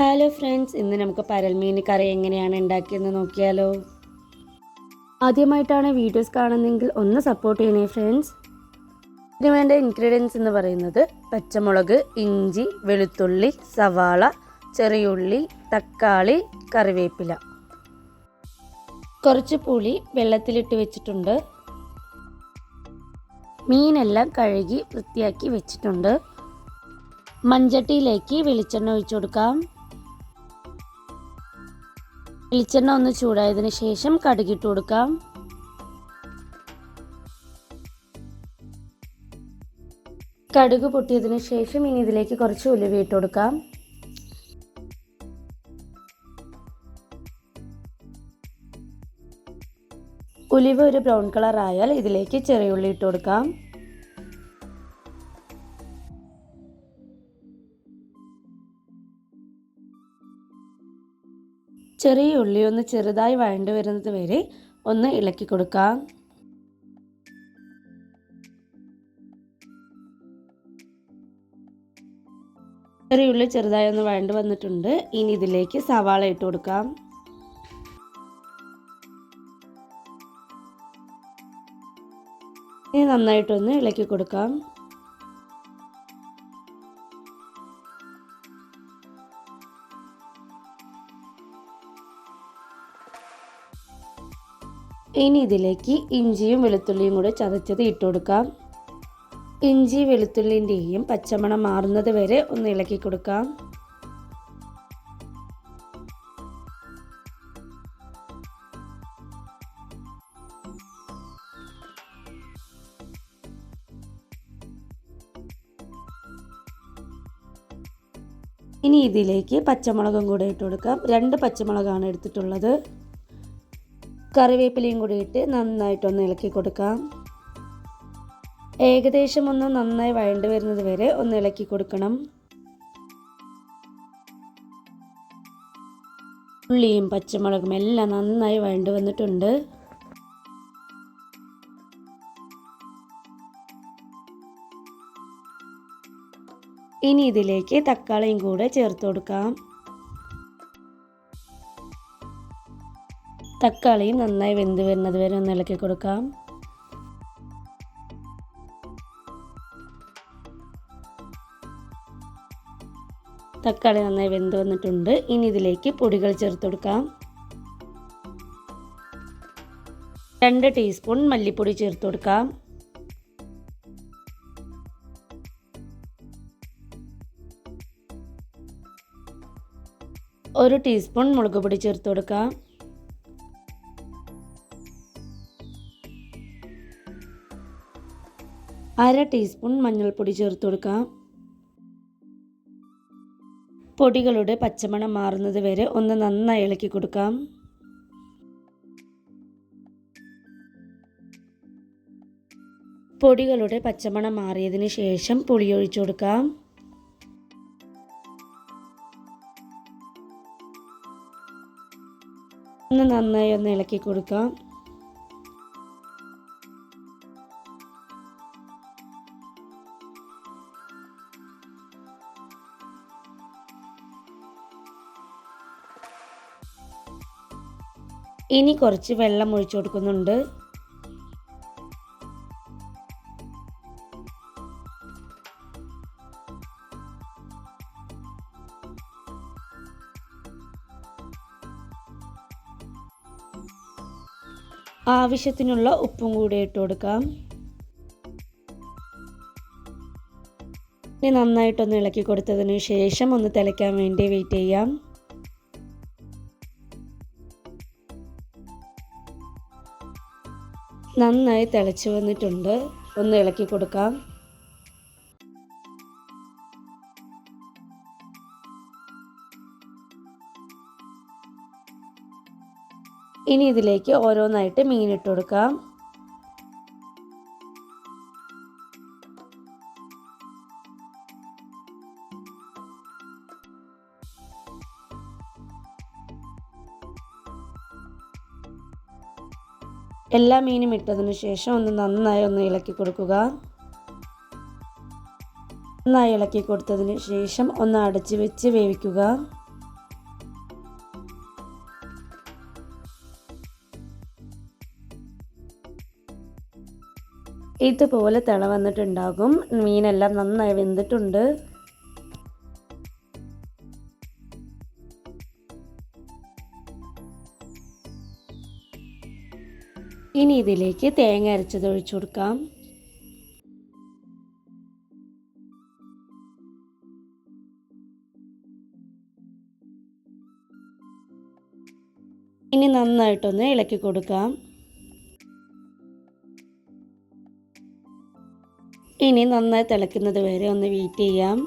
Hello friends ഇന്ന് നമുക്ക് പരൽമീൻ കറി എങ്ങനെയാണ് ഉണ്ടാക്കിയെന്ന് നോക്കിയാലോ. ആദ്യമായിട്ടാണ് വീഡിയോസ് കാണുന്നതെങ്കിൽ ഒന്ന് സപ്പോർട്ട് ചെയ്യണേ ഫ്രണ്ട്സ് ഇതിന് വേണ്ട ഇൻഗ്രീഡിയൻസ് എന്ന് പറയുന്നത് പച്ചമുളക് ഇഞ്ചി വെളുത്തുള്ളി സവാള ചെറിയുള്ളി തക്കാളി കറിവേപ്പില. കുറച്ച് പുളി വെള്ളത്തിലിട്ട് വെച്ചിട്ടുണ്ട്. മീനെല്ലാം കഴുകി വൃത്തിയാക്കി വെച്ചിട്ടുണ്ട്. മൺചട്ടിയിലേക്ക് വെളിച്ചെണ്ണ ഒഴിച്ചു കൊടുക്കാം. വെളിച്ചെണ്ണ ഒന്ന് ചൂടായതിന് ശേഷം കടുകിട്ട് കൊടുക്കാം. കടുക് പൊട്ടിയതിന് ശേഷം ഇനി ഇതിലേക്ക് കുറച്ച് ഉലുവ ഇട്ട് കൊടുക്കാം. ഉലുവ ഒരു ബ്രൗൺ കളർ ആയാൽ ഇതിലേക്ക് ചെറിയ ഉള്ളി ഇട്ട് കൊടുക്കാം. ചെറിയ ഉള്ളി ഒന്ന് ചെറുതായി വഴണ്ടു വരുന്നത് വരെ ഒന്ന് ഇളക്കി കൊടുക്കാം. ചെറിയ ഉള്ളി ചെറുതായി ഒന്ന് വഴണ്ടു വന്നിട്ടുണ്ട്. ഇനി ഇതിലേക്ക് സവാള ഇട്ട് കൊടുക്കാം. ഇനി നന്നായിട്ടൊന്ന് ഇളക്കി കൊടുക്കാം. ഇനി ഇതിലേക്ക് ഇഞ്ചിയും വെളുത്തുള്ളിയും കൂടെ ചതച്ചത് ഇട്ട് കൊടുക്കാം. ഇഞ്ചി വെളുത്തുള്ളിന്റെയും പച്ചമണം മാറുന്നത് വരെ ഒന്ന് ഇളക്കി കൊടുക്കാം. ഇനി ഇതിലേക്ക് പച്ചമുളകും കൂടെ ഇട്ട് കൊടുക്കാം. രണ്ട് പച്ചമുളകാണ് എടുത്തിട്ടുള്ളത്. കറിവേപ്പിലയും കൂടി ഇട്ട് നന്നായിട്ടൊന്ന് ഇളക്കി കൊടുക്കാം. ഏകദേശം ഒന്ന് നന്നായി വഴണ്ട് വരുന്നത് വരെ ഒന്ന് ഇളക്കി കൊടുക്കണം. ഉള്ളിയും പച്ചമുളകും എല്ലാം നന്നായി വഴണ്ട് വന്നിട്ടുണ്ട്. ഇനി ഇതിലേക്ക് തക്കാളിയും കൂടെ ചേർത്ത് കൊടുക്കാം. തക്കാളിയും നന്നായി വെന്ത് വരുന്നത് വരെ ഒന്ന് ഇളക്കി കൊടുക്കാം. തക്കാളി നന്നായി വെന്ത് വന്നിട്ടുണ്ട്. ഇനി ഇതിലേക്ക് പൊടികൾ ചേർത്ത് കൊടുക്കാം. രണ്ട് ടീസ്പൂൺ മല്ലിപ്പൊടി ചേർത്ത് കൊടുക്കാം. ഒരു ടീസ്പൂൺ മുളക് പൊടി ചേർത്ത് കൊടുക്കാം. അര ടീസ്പൂൺ മഞ്ഞൾപ്പൊടി ചേർത്ത് കൊടുക്കാം. പൊടികളുടെ പച്ചമണം മാറുന്നത് വരെ ഒന്ന് നന്നായി ഇളക്കി കൊടുക്കാം. പൊടികളുടെ പച്ചമണം മാറിയതിന് ശേഷം പുളി ഒഴിച്ചു കൊടുക്കാം. ഒന്ന് നന്നായി ഒന്ന് ഇളക്കി കൊടുക്കാം. ഇനി കുറച്ച് വെള്ളം ഒഴിച്ചു കൊടുക്കുന്നുണ്ട്. ആവശ്യത്തിനുള്ള ഉപ്പും കൂടി ഇട്ട് കൊടുക്കാം. ഇനി നന്നായിട്ടൊന്ന് ഇളക്കി കൊടുത്തതിന് ശേഷം ഒന്ന് തിളയ്ക്കാൻ വേണ്ടി വെയിറ്റ് ചെയ്യാം. നന്നായി തിളച്ച് വന്നിട്ടുണ്ട്. ഒന്ന് ഇളക്കി കൊടുക്കാം. ഇനി ഇതിലേക്ക് ഓരോന്നായിട്ട് മീൻ ഇട്ട് കൊടുക്കാം. എല്ലാ മീനും ഇട്ടതിന് ശേഷം ഒന്ന് നന്നായി ഒന്ന് ഇളക്കി കൊടുക്കുക. നന്നായി ഇളക്കി കൊടുത്തതിന് ശേഷം ഒന്ന് അടച്ചു വെച്ച് വേവിക്കുക. ഇതുപോലെ തിള വന്നിട്ടുണ്ടാകും. മീനെല്ലാം നന്നായി വെന്തിട്ടുണ്ട്. ഇനി ഇതിലേക്ക് തേങ്ങ അരച്ചത് ഒഴിച്ചു കൊടുക്കാം. ഇനി നന്നായിട്ടൊന്ന് ഇളക്കി കൊടുക്കാം. ഇനി നന്നായി തിളയ്ക്കുന്നത് വരെ ഒന്ന് വെയിറ്റ് ചെയ്യാം.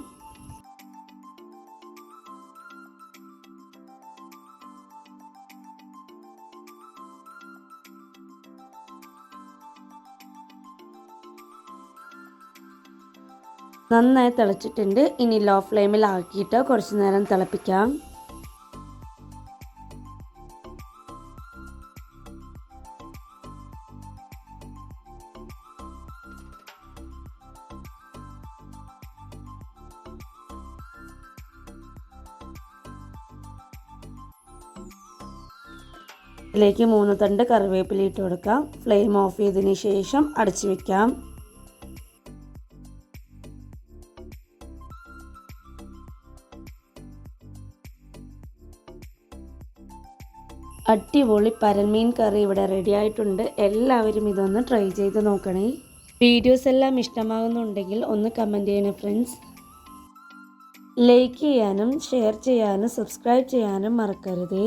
നന്നായി തിളച്ചിട്ടുണ്ട്. ഇനി ലോ ഫ്ലെയിമിൽ ആക്കിയിട്ട് കുറച്ച് നേരം തിളപ്പിക്കാം. ഇതിലേക്ക് മൂന്ന് തണ്ട് കറിവേപ്പില ഇട്ട് കൊടുക്കാം. ഫ്ലെയിം ഓഫ് ചെയ്തതിന് ശേഷം അടച്ചു വെക്കാം. അടിപൊളി പരൽമീൻ കറി ഇവിടെ റെഡി ആയിട്ടുണ്ട്. എല്ലാവരും ഇതൊന്ന് ട്രൈ ചെയ്ത് നോക്കണേ. വീഡിയോസ് എല്ലാം ഇഷ്ടമാകുന്നുണ്ടെങ്കിൽ ഒന്ന് കമന്റ് ചെയ്യണേ ഫ്രണ്ട്സ് ലൈക്ക് ചെയ്യാനും ഷെയർ ചെയ്യാനും സബ്സ്ക്രൈബ് ചെയ്യാനും മറക്കരുതേ.